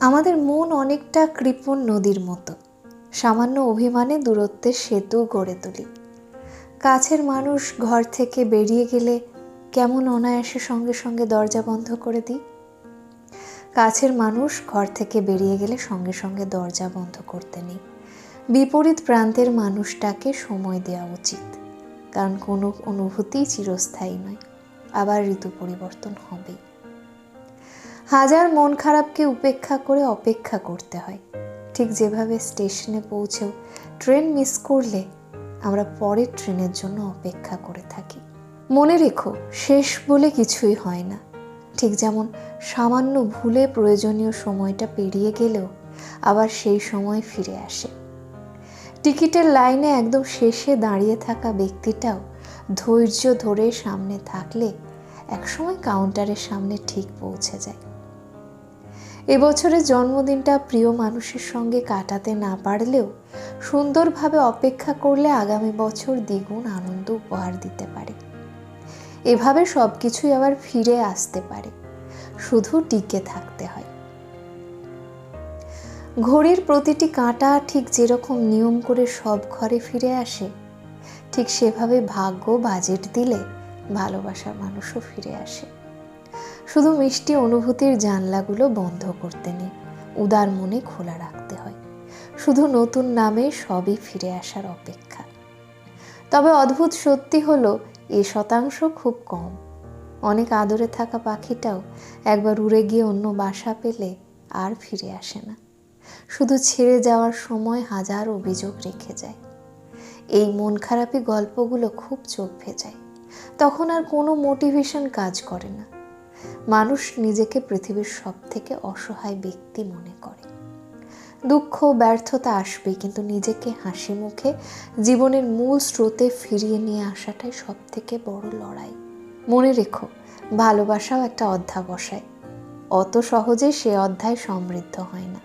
আমাদের মন অনেকটা কৃপণ নদীর মতো। সামান্য অভিমানে দূরত্বের সেতু গড়ে তুলি। কাছের মানুষ ঘর থেকে বেরিয়ে গেলে কেমন অনায়াসে সঙ্গে সঙ্গে দরজা বন্ধ করে দিই? কাছের মানুষ ঘর থেকে বেরিয়ে গেলে সঙ্গে সঙ্গে দরজা বন্ধ করতে নেই। বিপরীত প্রান্তের মানুষটাকে সময় দেওয়া উচিত, কারণ কোনো অনুভূতি চিরস্থায়ী নয়, আবার ঋতু পরিবর্তন হবেই। হাজার মন খারাপকে উপেক্ষা করে অপেক্ষা করতে হয়। ঠিক যেভাবে স্টেশনে পৌঁছেও ট্রেন মিস করলে আমরা পরের ট্রেনের জন্য অপেক্ষা করে থাকি। মনে রেখো, শেষ বলে কিছুই হয় না। ঠিক যেমন সামান্য ভুলে প্রয়োজনীয় সময়টা পেরিয়ে গেলেও আবার সেই সময় ফিরে আসে। টিকিটের লাইনে একদম শেষে দাঁড়িয়ে থাকা ব্যক্তিটাও ধৈর্য ধরে সামনে থাকলে একসময় কাউন্টারের সামনে ঠিক পৌঁছে যায়। এবছরের জন্মদিনটা প্রিয় মানুষের সঙ্গে কাটাতে না পারলেও সুন্দরভাবে অপেক্ষা করলে আগামী বছর দ্বিগুণ আনন্দ উপহার দিতে পারে। এভাবে সব কিছুই আবার ফিরে আসতে পারে। শুধু টিকে থাকতে হয়। ঘড়ির প্রতিটি কাঁটা ঠিক যেরকম নিয়ম করে সব ঘরে ফিরে আসে, ঠিক সেভাবে ভাগ্য বাজেট দিলে ভালোবাসার মানুষও ফিরে আসে। শুধু মিষ্টি অনুভূতির জানলাগুলো বন্ধ করতে নেই, উদার মনে খোলা রাখতে হয়। শুধু নতুন নামে সবই ফিরে আসার অপেক্ষা। তবে অদ্ভুত সত্যি হলো, এ শতাংশ খুব কম। অনেক আদরে থাকা পাখিটাও একবার উড়ে গিয়ে অন্য বাসা পেলে আর ফিরে আসে না। শুধু ছেড়ে যাওয়ার সময় হাজার অভিযোগ রেখে যায়। এই মন খারাপি গল্পগুলো খুব চোখ ভেজায়। তখন আর কোনো মোটিভেশন কাজ করে না। মানুষ নিজেকে পৃথিবীর সব থেকে অসহায় ব্যক্তি মনে করে। দুঃখ ব্যর্থতা আসবে কিন্তু নিজেকে হাসি মুখে জীবনের মূল স্রোতে ফিরিয়ে নিয়ে আসাটাই সব থেকে বড় লড়াই। মনে রেখো, ভালোবাসাও একটা অধ্যাবসায় অত সহজে সে অধ্যায় সমৃদ্ধ হয় না।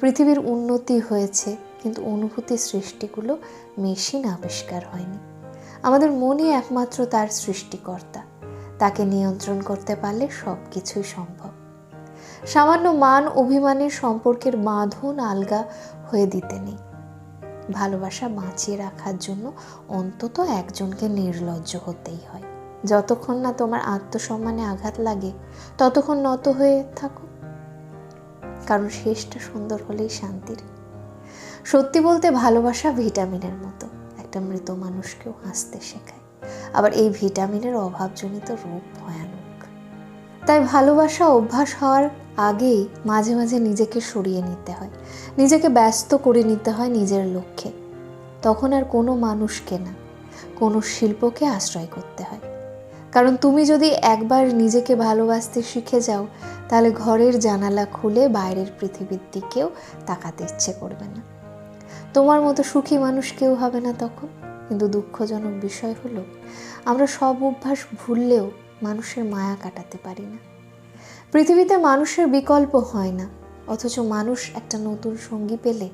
পৃথিবীর উন্নতি হয়েছে, কিন্তু অনুভূতি সৃষ্টিগুলো মেশিন আবিষ্কার হয়নি। আমাদের মনই একমাত্র তার সৃষ্টিকর্তা। তাকে নিয়ন্ত্রণ করতে পারলে সব কিছুই সম্ভব। সামান্য মান অভিমানের সম্পর্কের বাঁধন আলগা হয়ে দিতে নেই। ভালোবাসা বাঁচিয়ে রাখার জন্য অন্তত একজনকে নির্লজ্জ হতেই হয়। যতক্ষণ না তোমার আত্মসম্মানে আঘাত লাগে, ততক্ষণ নত হয়ে থাকো। কারণ শেষটা সুন্দর হলেই শান্তির। সত্যি বলতে ভালোবাসা ভিটামিনের মতো। একটা মৃত মানুষকেও হাসতে শেখায়। আবার এই ভিটামিনের অভাবজনিত রূপ ভয়ানক। তাই ভালোবাসা অভ্যাস হওয়ার আগেই মাঝে মাঝে নিজেকে সরিয়ে নিতে হয়। নিজেকে ব্যস্ত করে নিতে হয় নিজের লক্ষ্যে। তখন আর কোনো মানুষকে না, কোনো শিল্পকে আশ্রয় করতে হয়। কারণ তুমি যদি একবার নিজেকে ভালোবাসতে শিখে যাও, তাহলে ঘরের জানালা খুলে বাইরের পৃথিবীর দিকেও তাকাতে ইচ্ছে করবে না। তোমার মতো সুখী মানুষ কেউ হবে না তখন। কিন্তু দুঃখজনক বিষয় হলো, আমরা সব অভ্যাস ভুললেও মানুষের মায়া কাটাতে পারি না। পৃথিবীতে মানুষের বিকল্প হয় না, অথচ মানুষ একটা নতুন সঙ্গী পেলে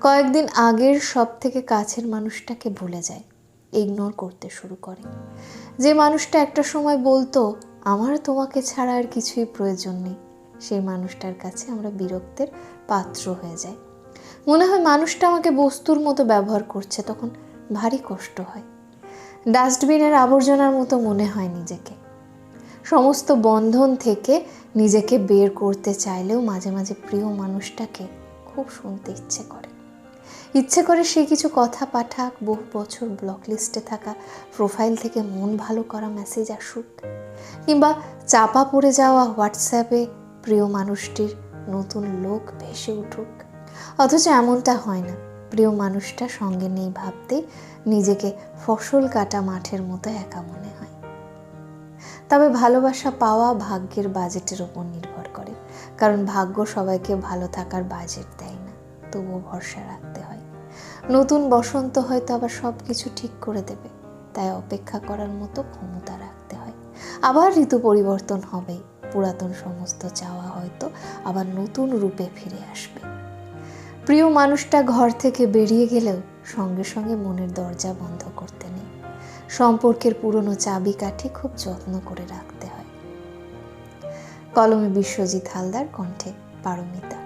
কয়েকদিন আগের সব থেকে কাছের মানুষটাকে ভুলে যায় ইগনোর করতে শুরু করে। যে মানুষটা একটা সময় বলতো, আমার তোমাকে ছাড়া আর কিছুই প্রয়োজন নেই। সেই মানুষটার কাছে আমরা বিরক্তের পাত্র হয়ে যাই। মনে হয় মানুষটা আমাকে বস্তুর মতো ব্যবহার করছে, তখন ভারী কষ্ট হয়। ডাস্টবিনের আবর্জনার মতো মনে হয় নিজেকে। সমস্ত বন্ধন থেকে নিজেকে বের করতে চাইলেও মাঝে মাঝে প্রিয় মানুষটাকে খুব শুনতে ইচ্ছে করে। ইচ্ছে করে সে কিছু কথা পাঠাক, বহু বছর ব্লক লিস্টে থাকা প্রোফাইল থেকে মন ভালো করা মেসেজ আসুক, কিংবা চাপা পড়ে যাওয়া হোয়াটসঅ্যাপে প্রিয় মানুষটির নতুন লোক ভেসে উঠুক। অথচ এমনটা হয় না। প্রিয় মানুষটা সঙ্গে নেই ভাবতে নিজেকে ফসল কাটা মাঠের মতো একা মনে হয়। তবে ভালোবাসা পাওয়া ভাগ্যের বাজেটের ওপর নির্ভর করে, কারণ ভাগ্য সবাইকে ভালো থাকার বাজেট দেয় না, তবুও ভরসা রাখতে হয়। নতুন বসন্ত হয়তো আবার সব কিছু ঠিক করে দেবে, তাই অপেক্ষা করার মতো ক্ষমতা রাখতে হয়। আবার ঋতু পরিবর্তন হবেই পুরাতন সমস্ত চাওয়া হয়তো আবার নতুন রূপে ফিরে আসবে। প্রিয় মানুষটা ঘর থেকে বেরিয়ে গেলেও সঙ্গে সঙ্গে মনের দরজা বন্ধ করতে নেই। সম্পর্কের পুরনো চাবিকাঠি খুব যত্ন করে রাখতে হয়। কলমে বিশ্বজিৎ হালদার, কণ্ঠে পারমিতা।